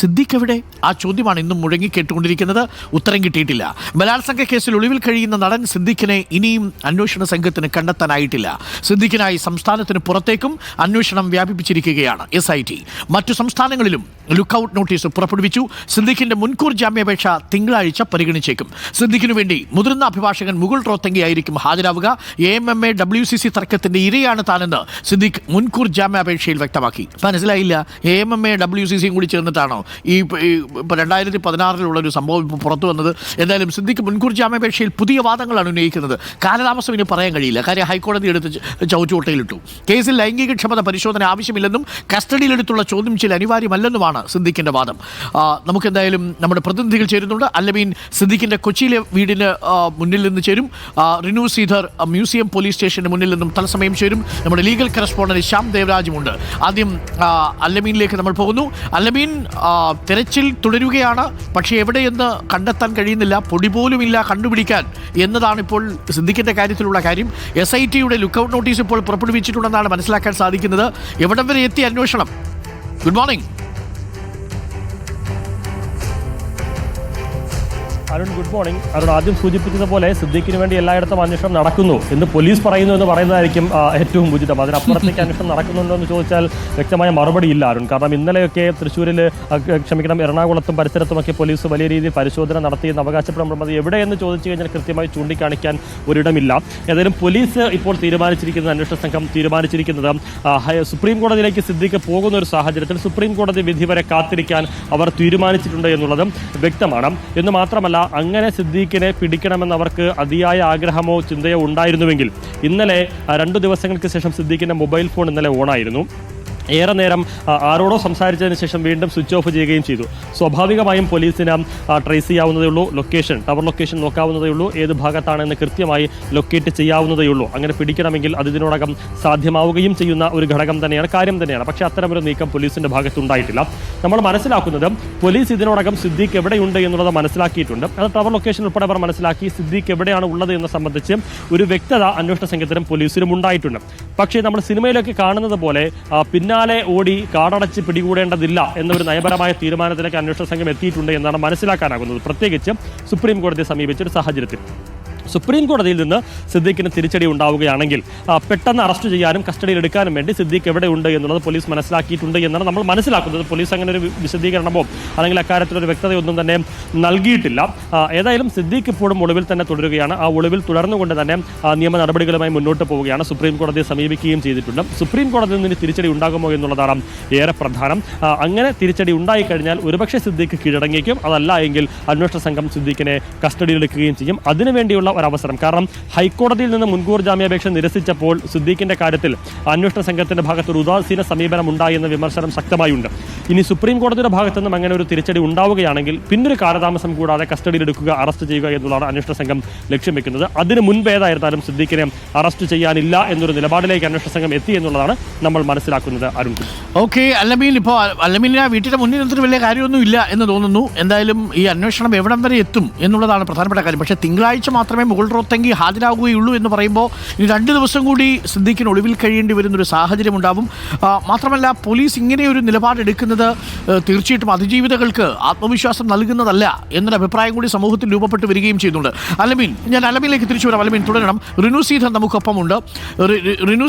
സിദ്ദിഖ് എവിടെ ആ ചോദ്യമാണ് ഇന്നും മുഴങ്ങി കേട്ടുകൊണ്ടിരിക്കുന്നത്. ഉത്തരം കിട്ടിയിട്ടില്ല. ബലാത്സംഗ കേസിൽ ഒളിവിൽ കഴിയുന്ന നടൻ സിദ്ദിഖിനെ ഇനിയും അന്വേഷണ സംഘത്തിന് കണ്ടെത്താനായിട്ടില്ല. സിദ്ദിഖിനായി സംസ്ഥാനത്തിന് പുറത്തേക്കും അന്വേഷണം വ്യാപിപ്പിച്ചിരിക്കുകയാണ് എസ് ഐ ടി മറ്റു സംസ്ഥാനങ്ങളിലും ലുക്കൌട്ട് നോട്ടീസ് പുറപ്പെടുവിച്ചു. സിദ്ദിഖിന്റെ മുൻകൂർ ജാമ്യാപേക്ഷ തിങ്കളാഴ്ച പരിഗണിച്ചേക്കും. സിദ്ദിഖിനു വേണ്ടി മുതിർന്ന അഭിഭാഷകൻ മുകുൾ റോത്തങ്കിയായിരിക്കും ഹാജരാവുക. A M M A W C C തർക്കത്തിന്റെ ഇരയാണ് താനെന്ന് സിദ്ദിഖ് മുൻകൂർ ജാമ്യാപേക്ഷയിൽ വ്യക്തമാക്കി. മനസ്സിലായില്ല? A M M A W C സിയും കൂടി ചേർന്നിട്ടാണോ? ഈ ഇപ്പോൾ രണ്ടായിരത്തി പതിനാറിലുള്ള ഒരു സംഭവം ഇപ്പോൾ പുറത്തു വന്നത്. എന്തായാലും സിദ്ധിക്ക് മുൻകൂർ ജാമ്യാപേക്ഷയിൽ പുതിയ വാദങ്ങളാണ് ഉന്നയിക്കുന്നത്. കാലതാമസം ഇനി പറയാൻ കഴിയില്ല. കാര്യം ഹൈക്കോടതി എടുത്ത് ച- കേസിൽ ലൈംഗികക്ഷമത പരിശോധന ആവശ്യമില്ലെന്നും കസ്റ്റഡിയിലെടുത്തുള്ള ചോദ്യം ചെയ്യൽ അനിവാര്യമല്ലെന്നുമാണ് സിദ്ദിഖിന്റെ വാദം. നമുക്കെന്തായാലും നമ്മുടെ പ്രതിനിധികൾ ചേരുന്നുണ്ട്. അല്ലമീൻ സിദ്ദിഖിന്റെ കൊച്ചിയിലെ വീടിന് മുന്നിൽ നിന്ന് ചേരും. റിനു സീധർ മ്യൂസിയം പോലീസ് സ്റ്റേഷന് മുന്നിൽ നിന്നും തത്സമയം ചേരും. നമ്മുടെ ലീഗൽ കറസ്പോണ്ടന്റ് ശ്യാം ദേവരാജുമുണ്ട്. ആദ്യം അല്ലമീനിലേക്ക് നമ്മൾ പോകുന്നു. അല്ലമീൻ തെരച്ചിൽ തുടരുകയാണ്. പക്ഷേ എവിടെയെന്ന് കണ്ടെത്താൻ കഴിയുന്നില്ല. പൊടി പോലുമില്ല കണ്ടുപിടിക്കാൻ എന്നതാണ് ഇപ്പോൾ സിദ്ദിഖിന്റെ കാര്യത്തിലുള്ള കാര്യം. എസ് ഐ ടിയുടെ ലുക്കൗട്ട് നോട്ടീസ് ഇപ്പോൾ പുറപ്പെടുവിച്ചിട്ടുണ്ടെന്നാണ് മനസ്സിലാക്കാൻ സാധിക്കുന്നത്. എവിടം വരെ എത്തി അന്വേഷണം? Good morning Arun good morning Arun ആദ്യം സൂചിപ്പിച്ചതുപോലെ സിദ്ദീഖിന് വേണ്ടി എല്ലായിടത്തും അന്വേഷണം നടക്കുന്നു എന്ന് പോലീസ് പറയുന്നു എന്ന് പറയുന്നതായിരിക്കും ഏറ്റവും ഉചിതം. അതിനപ്പുറത്തേക്ക് അന്വേഷണം നടക്കുന്നുണ്ടോ എന്ന് ചോദിച്ചാൽ വ്യക്തമായ മറുപടി ഇല്ല അരുൺ. കാരണം ഇന്നലെയൊക്കെ തൃശ്ശൂരിൽ ക്ഷമിക്കണം എറണാകുളത്തും പരിസരത്തുമൊക്കെ പോലീസ് വലിയ രീതിയിൽ പരിശോധന നടത്തിയെന്ന് അവകാശപ്പെടുമ്പോൾ എവിടെയെന്ന് ചോദിച്ചു കഴിഞ്ഞാൽ കൃത്യമായി ചൂണ്ടിക്കാണിക്കാൻ ഒരിടമില്ല. ഏതായാലും പോലീസ് ഇപ്പോൾ തീരുമാനിച്ചിരിക്കുന്നത് അന്വേഷണ സംഘം തീരുമാനിച്ചിരിക്കുന്നത് സുപ്രീം കോടതിയിലേക്ക് സിദ്ദീഖ് പോകുന്ന ഒരു സാഹചര്യത്തിൽ സുപ്രീം കോടതി വിധി വരെ കാത്തിരിക്കാൻ അവർ തീരുമാനിച്ചിട്ടുണ്ട് എന്നുള്ളതും വ്യക്തമാണ്. എന്ന് മാത്രമല്ല അങ്ങനെ സിദ്ദീഖിനെ പിടിക്കണമെന്ന് അവർക്ക് അതിയായ ആഗ്രഹമോ ചിന്തയോ ഉണ്ടായിരുന്നുവെങ്കിൽ ഇന്നലെ രണ്ടു ദിവസങ്ങൾക്ക് ശേഷം സിദ്ദീഖിന്റെ മൊബൈൽ ഫോൺ ഇന്നലെ ഓണായിരുന്നു. ഏറെ നേരം ആരോടോ സംസാരിച്ചതിന് ശേഷം വീണ്ടും സ്വിച്ച് ഓഫ് ചെയ്യുകയും ചെയ്തു. സ്വാഭാവികമായും പോലീസിന് ട്രേസ് ചെയ്യാവുന്നതേ ഉള്ളൂ. ലൊക്കേഷൻ ടവർ ലൊക്കേഷൻ നോക്കാവുന്നതേ ഉള്ളൂ. ഏത് ഭാഗത്താണെന്ന് കൃത്യമായി ലൊക്കേറ്റ് ചെയ്യാവുന്നതേ ഉള്ളൂ. അങ്ങനെ പിടിക്കണമെങ്കിൽ അത് ഇതിനോടകം സാധ്യമാവുകയും ചെയ്യുന്ന ഒരു ഘടകം തന്നെയാണ് കാര്യം തന്നെയാണ്. പക്ഷേ അത്തരമൊരു നീക്കം പോലീസിന്റെ ഭാഗത്തുണ്ടായിട്ടില്ല. നമ്മൾ മനസ്സിലാക്കുന്നത് പോലീസ് ഇതിനോടകം സിദ്ദീഖ് എവിടെയുണ്ട് എന്നുള്ളത് മനസ്സിലാക്കിയിട്ടുണ്ട്. അത് ടവർ ലൊക്കേഷൻ ഉൾപ്പെടെ അവർ മനസ്സിലാക്കി സിദ്ദീഖ് എവിടെയാണ് ഉള്ളത് എന്ന് സംബന്ധിച്ച് ഒരു വ്യക്തത അന്വേഷണ സംഘത്തിനും പോലീസിനും ഉണ്ടായിട്ടുണ്ട്. പക്ഷേ നമ്മൾ സിനിമയിലൊക്കെ കാണുന്നത് പോലെ ആ, പിന്നാലെ ഓടി കാടടച്ച് പിടികൂടേണ്ടതില്ല എന്നൊരു നയപരമായ തീരുമാനത്തിലേക്ക് അന്വേഷണ സംഘം എത്തിയിട്ടുണ്ട് എന്നാണ് മനസ്സിലാക്കാനാകുന്നത്. പ്രത്യേകിച്ച് സുപ്രീം കോടതിയെ സമീപിച്ച ഒരു സാഹചര്യത്തിൽ. സുപ്രീം കോടതിയിൽ നിന്ന് സിദ്ദീഖിന് തിരിച്ചടി ഉണ്ടാവുകയാണെങ്കിൽ പെട്ടെന്ന് അറസ്റ്റ് ചെയ്യാനും കസ്റ്റഡിയിൽ എടുക്കാനും വേണ്ടി സിദ്ദീഖ് എവിടെയുണ്ട് എന്നുള്ളത് പോലീസ് മനസ്സിലാക്കിയിട്ടുണ്ട് എന്നാണ് നമ്മൾ മനസ്സിലാക്കുന്നത്. പോലീസ് അങ്ങനെ ഒരു വിശദീകരണമോ അല്ലെങ്കിൽ അക്കാര്യത്തിലൊരു വ്യക്തതയൊന്നും തന്നെ നൽകിയിട്ടില്ല. ഏതായാലും സിദ്ദീഖ് ഇപ്പോഴും ഒളിവിൽ തന്നെ തുടരുകയാണ്. ആ ഒളിവിൽ തുടർന്നുകൊണ്ട് തന്നെ നിയമ നടപടികളുമായി മുന്നോട്ട് പോവുകയാണ്. സുപ്രീം കോടതിയെ സമീപിക്കുകയും ചെയ്തിട്ടുണ്ട്. സുപ്രീം കോടതിയിൽ നിന്ന് തിരിച്ചടി ഉണ്ടാകുമോ എന്നുള്ളതാണ് ഏറെ പ്രധാനം. അങ്ങനെ തിരിച്ചടി ഉണ്ടായിക്കഴിഞ്ഞാൽ ഒരുപക്ഷെ സിദ്ദീഖ് കീഴടങ്ങിയേക്കും. അതല്ല എങ്കിൽ അന്വേഷണ സംഘം സിദ്ദീഖിനെ കസ്റ്റഡിയിലെടുക്കുകയും ചെയ്യും. അതിനുവേണ്ടിയുള്ള ഒരു അവസരം കാരണം ഹൈക്കോടതിയിൽ നിന്ന് മുൻകൂർ ജാമ്യാപേക്ഷ നിരസിച്ചപ്പോൾ സിദ്ദീഖിന്റെ കാര്യത്തിൽ അന്വേഷണ സംഘത്തിന്റെ ഭാഗത്ത് ഒരു ഉദാസീന സമീപനം ഉണ്ടായി എന്ന വിമർശനം ശക്തമായുണ്ട്. ഇനി സുപ്രീം കോടതിയുടെ ഭാഗത്തു നിന്നും അങ്ങനെ ഒരു തിരിച്ചടി ഉണ്ടാവുകയാണെങ്കിൽ പിന്നൊരു കാലതാമസം കൂടാതെ കസ്റ്റഡിയിൽ എടുക്കുക അറസ്റ്റ് ചെയ്യുക എന്നുള്ളതാണ് അന്വേഷണ സംഘം ലക്ഷ്യം വെക്കുന്നത്. അതിന് മുൻപ് ഏതായിരുന്നാലും സിദ്ദീഖിനെ അറസ്റ്റ് ചെയ്യാനില്ല എന്നൊരു നിലപാടിലേക്ക് അന്വേഷണ സംഘം എത്തി എന്നുള്ളതാണ് നമ്മൾ മനസ്സിലാക്കുന്നത് അരുൺ. ഓക്കെ അല്ലമീൻ ഇപ്പോൾ അല്ലമീൻ ആ വീട്ടിലെ മുന്നിൽ നിന്നിട്ട് വലിയ കാര്യമൊന്നും ഇല്ല എന്ന് തോന്നുന്നു. എന്തായാലും ഈ അന്വേഷണം എവിടം വരെ എത്തും എന്നുള്ളതാണ് പ്രധാനപ്പെട്ട കാര്യം. പക്ഷേ തിങ്കളാഴ്ച മാത്രമേ മുകൾ റോത്തെങ്കിൽ ഹാജരാകുകയുള്ളൂ എന്ന് പറയുമ്പോൾ ഇനി രണ്ട് ദിവസം കൂടി സിദ്ദീഖിന് ഒളിവിൽ കഴിയേണ്ടി വരുന്നൊരു സാഹചര്യം ഉണ്ടാവും. മാത്രമല്ല പോലീസ് ഇങ്ങനെ ഒരു നിലപാടെടുക്കുന്നത് ഏഹ്, തീർച്ചയായിട്ടും അതിജീവിതകൾക്ക് ആത്മവിശ്വാസം നൽകുന്നതല്ല എന്നൊരു അഭിപ്രായം കൂടി സമൂഹത്തിൽ രൂപപ്പെട്ട് വരികയും ചെയ്യുന്നുണ്ട്. അലമീൻ ഞാൻ അലമീനിലേക്ക് തിരിച്ചു വരാം. അലമീൻ തുടരണം. റിനു സീധർ നമുക്കൊപ്പമുണ്ട്. റിനു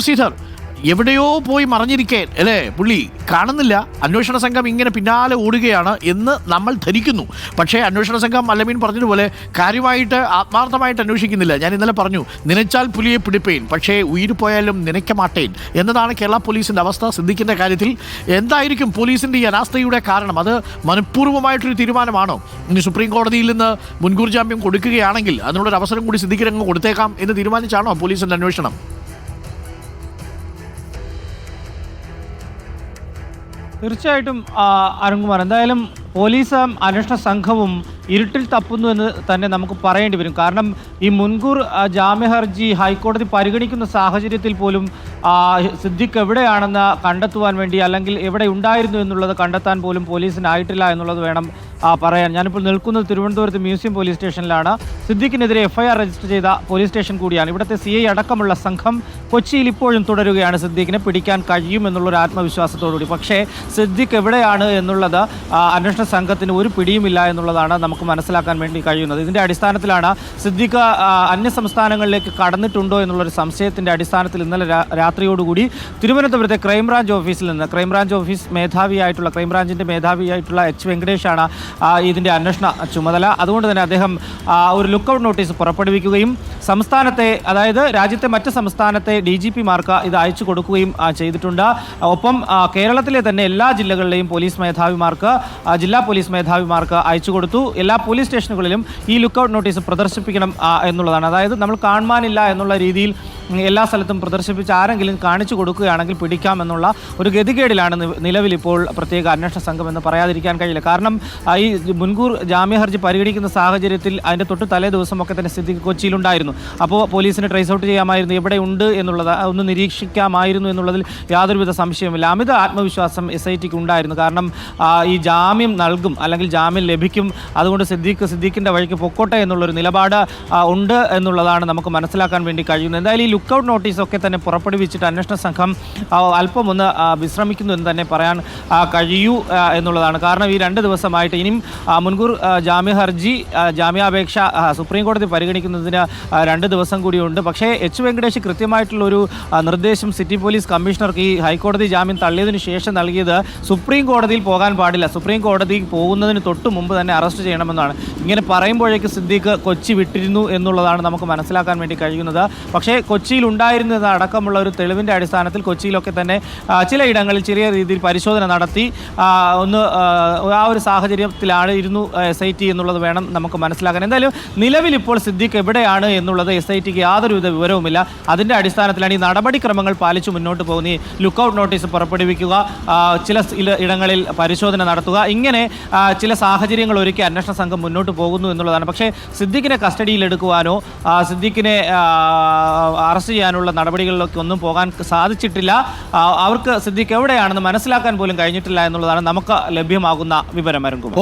എവിടെയോ പോയി മറഞ്ഞിരിക്കേ അല്ലേ? പുള്ളി കാണുന്നില്ല. അന്വേഷണ സംഘം ഇങ്ങനെ പിന്നാലെ ഓടുകയാണ് എന്ന് നമ്മൾ ധരിക്കുന്നു. പക്ഷേ അന്വേഷണ സംഘം അല്ലമീൻ പറഞ്ഞതുപോലെ കാര്യമായിട്ട് ആത്മാർത്ഥമായിട്ട് അന്വേഷിക്കുന്നില്ല. ഞാൻ ഇന്നലെ പറഞ്ഞു നനച്ചാൽ പുലിയെ പിടിപ്പേൻ പക്ഷേ ഉയിര് പോയാലും നനയ്ക്ക മാട്ടേൻ. എന്നതാണ് കേരള പോലീസിന്റെ അവസ്ഥ. സിദ്ധിക്കുന്ന കാര്യത്തിൽ എന്തായിരിക്കും പോലീസിന്റെ ഈ അനാസ്ഥയുടെ കാരണം? അത് മനഃപൂർവമായിട്ടൊരു തീരുമാനമാണോ? ഇനി സുപ്രീം കോടതിയിൽ നിന്ന് മുൻകൂർ ജാമ്യം കൊടുക്കുകയാണെങ്കിൽ അതിനുള്ളൊരു അവസരം കൂടി സിദ്ദിഖിനങ്ങ് കൊടുത്തേക്കാം എന്ന് തീരുമാനിച്ചാണോ പോലീസിന്റെ അന്വേഷണം? തീർച്ചയായിട്ടും അരുൺകുമാർ. എന്തായാലും പോലീസും അന്വേഷണ സംഘവും ഇരുട്ടിൽ തപ്പുന്നു എന്ന് തന്നെ നമുക്ക് പറയേണ്ടി വരും. കാരണം ഈ മുൻകൂർ ജാമ്യ ഹർജി ഹൈക്കോടതി പരിഗണിക്കുന്ന സാഹചര്യത്തിൽ പോലും സിദ്ദിഖ് എവിടെയാണെന്ന് കണ്ടെത്തുവാൻ വേണ്ടി അല്ലെങ്കിൽ എവിടെ ഉണ്ടായിരുന്നു എന്നുള്ളത് കണ്ടെത്താൻ പോലും പോലീസിനായിട്ടില്ല എന്നുള്ളത് വേണം പറയാൻ ഞാനിപ്പോൾ നിൽക്കുന്നത് തിരുവനന്തപുരത്ത് മ്യൂസിയം പോലീസ് സ്റ്റേഷനിലാണ്. സിദ്ദിഖിനെതിരെ എഫ്ഐആർ രജിസ്റ്റർ ചെയ്ത പോലീസ് സ്റ്റേഷൻ കൂടിയാണ്. ഇവിടുത്തെ സി ഐ അടക്കമുള്ള സംഘം കൊച്ചിയിൽ ഇപ്പോഴും തുടരുകയാണ് സിദ്ദിഖിനെ പിടിക്കാൻ കഴിയും എന്നുള്ളൊരു ആത്മവിശ്വാസത്തോടുകൂടി. പക്ഷേ സിദ്ദിഖ് എവിടെയാണ് എന്നുള്ളത് അന്വേഷണ സംഘത്തിന് ഒരു പിടിയുമില്ല എന്നുള്ളതാണ് നമുക്ക് മനസ്സിലാക്കാൻ വേണ്ടി കഴിയുന്നത്. ഇതിന്റെ അടിസ്ഥാനത്തിലാണ് സിദ്ദിഖ് ആ, അന്യ സംസ്ഥാനങ്ങളിലേക്ക് കടന്നിട്ടുണ്ടോ എന്നുള്ളൊരു സംശയത്തിന്റെ അടിസ്ഥാനത്തിൽ ഇന്നലെ രാത്രിയോടുകൂടി തിരുവനന്തപുരത്തെ ക്രൈംബ്രാഞ്ച് ഓഫീസിൽ നിന്ന് ക്രൈംബ്രാഞ്ച് ഓഫീസ് മേധാവിയായിട്ടുള്ള ക്രൈംബ്രാഞ്ചിന്റെ മേധാവിയായിട്ടുള്ള എച്ച് വെങ്കടേഷാണ് ആ, ഇതിന്റെ അന്വേഷണ ചുമതല. അതുകൊണ്ട് തന്നെ അദ്ദേഹം ഒരു ലുക്കൗട്ട് നോട്ടീസ് പുറപ്പെടുവിക്കുകയും സംസ്ഥാനത്തെ അതായത് രാജ്യത്തെ മറ്റ് സംസ്ഥാനത്തെ ഡി ജി പിമാർക്ക് ഇത് അയച്ചു കൊടുക്കുകയും ചെയ്തിട്ടുണ്ട്. ഒപ്പം കേരളത്തിലെ തന്നെ എല്ലാ ജില്ലകളിലെയും പോലീസ് മേധാവിമാർക്ക് ജില്ലാ പോലീസ് മേധാവിമാർക്ക് അയച്ചു കൊടുത്തു. എല്ലാ പോലീസ് സ്റ്റേഷനുകളിലും ഈ ലുക്കൗട്ട് നോട്ടീസ് പ്രദർശിപ്പിക്കണം എന്നുള്ളതാണ്. അതായത് നമ്മൾ കാണുവാനില്ല എന്നുള്ള രീതിയിൽ എല്ലാ സ്ഥലത്തും പ്രദർശിപ്പിച്ച് ആരെങ്കിലും കാണിച്ചു കൊടുക്കുകയാണെങ്കിൽ പിടിക്കാമെന്നുള്ള ഒരു ഗതികേടിലാണ് നിലവിൽ ഇപ്പോൾ പ്രത്യേക അന്വേഷണ സംഘം എന്ന് പറയാതിരിക്കാൻ കഴിയില്ല. കാരണം ഈ മുൻകൂർ ജാമ്യ ഹർജി പരിഗണിക്കുന്ന സാഹചര്യത്തിൽ അതിന്റെ തൊട്ട് തലേ ദിവസമൊക്കെ തന്നെ സ്ഥിതി കൊച്ചിയിലുണ്ടായിരുന്നു. അപ്പോൾ പോലീസിന് ട്രേസ് ഔട്ട് ചെയ്യാമായിരുന്നു. എവിടെ ഉണ്ട് എന്നുള്ളത് ഒന്ന് നിരീക്ഷിക്കാമായിരുന്നു എന്നുള്ളതിൽ യാതൊരുവിധ സംശയമില്ല അമിത ആത്മവിശ്വാസം എസ് ഐ ടിക്ക് ഉണ്ടായിരുന്നു. കാരണം ഈ ജാമ്യം നൽകും അല്ലെങ്കിൽ ജാമ്യം ലഭിക്കും. അതുകൊണ്ട് സിദ്ദീഖ് സിദ്ദീഖിന്റെ വഴിക്ക് പൊക്കോട്ടെ എന്നുള്ളൊരു നിലപാട് ഉണ്ട് എന്നുള്ളതാണ് നമുക്ക് മനസ്സിലാക്കാൻ വേണ്ടി കഴിയുന്നത്. എന്തായാലും ഈ ലുക്കൌട്ട് നോട്ടീസൊക്കെ തന്നെ പുറപ്പെടുവിച്ചിട്ട് അന്വേഷണ സംഘം അല്പം ഒന്ന് വിശ്രമിക്കുന്നു എന്ന് തന്നെ പറയാൻ കഴിയൂ എന്നുള്ളതാണ്. കാരണം ഈ രണ്ട് ദിവസമായിട്ട് ഇനിയും മുൻകൂർ ജാമ്യ ഹർജി ജാമ്യാപേക്ഷ സുപ്രീം കോടതി പരിഗണിക്കുന്നതിന് രണ്ട് ദിവസം കൂടിയുണ്ട്. പക്ഷേ എച്ച് വെങ്കടേഷ് കൃത്യമായിട്ടുള്ളൊരു നിർദ്ദേശം സിറ്റി പോലീസ് കമ്മീഷണർക്ക് ഈ ഹൈക്കോടതി ജാമ്യം തള്ളിയതിനു ശേഷം നൽകിയത് സുപ്രീം കോടതിയിൽ പോകാൻ പാടില്ല. സുപ്രീം കോടതി പോകുന്നതിന് തൊട്ട് മുമ്പ് തന്നെ അറസ്റ്റ് ചെയ്യണമെന്നാണ്. ഇങ്ങനെ പറയുമ്പോഴേക്ക് സിദ്ദീഖ് കൊച്ചി വിട്ടിരുന്നു എന്നുള്ളതാണ് നമുക്ക് മനസ്സിലാക്കാൻ വേണ്ടി കഴിയുന്നത്. പക്ഷേ കൊച്ചിയിൽ ഉണ്ടായിരുന്നത് അടക്കമുള്ള ഒരു തെളിവിന്റെ അടിസ്ഥാനത്തിൽ കൊച്ചിയിലൊക്കെ തന്നെ ചിലയിടങ്ങളിൽ ചെറിയ രീതിയിൽ പരിശോധന നടത്തി ഒന്ന് ആ, ഒരു സാഹചര്യത്തിലാണ് ഇരുന്നു എസ് ഐ ടി എന്നുള്ളത് വേണം നമുക്ക് മനസ്സിലാക്കാൻ. എന്തായാലും നിലവിൽ ഇപ്പോൾ സിദ്ദീഖ് എവിടെയാണ് എന്നുള്ളത് എസ് ഐ ടിക്ക് യാതൊരുവിധ വിവരവുമില്ല. അതിന്റെ അടിസ്ഥാനത്തിലാണ് ഈ നടപടിക്രമങ്ങൾ പാലിച്ച് മുന്നോട്ട് പോകുന്ന ഈ നോട്ടീസ് പുറപ്പെടുവിക്കുക ചില ഇടങ്ങളിൽ പരിശോധന നടത്തുക ഇങ്ങനെ ചില സാഹചര്യങ്ങൾ ഒരുക്കി അന്വേഷണ സംഘം മുന്നോട്ട് പോകുന്നു എന്നുള്ളതാണ്. പക്ഷേ സിദ്ദിഖിനെ ആ, സിദ്ദീഖിനെ ആ, അറസ്റ്റ് ചെയ്യാനുള്ള നടപടികളിലൊക്കെ ഒന്നും പോകാൻ സാധിച്ചിട്ടില്ല. അവർക്ക് സിദ്ദീഖ് എവിടെയാണെന്ന് മനസ്സിലാക്കാൻ പോലും കഴിഞ്ഞിട്ടില്ല എന്നുള്ളതാണ് നമുക്ക് ലഭ്യമാകുന്ന വിവരം അരുൺകുമാർ.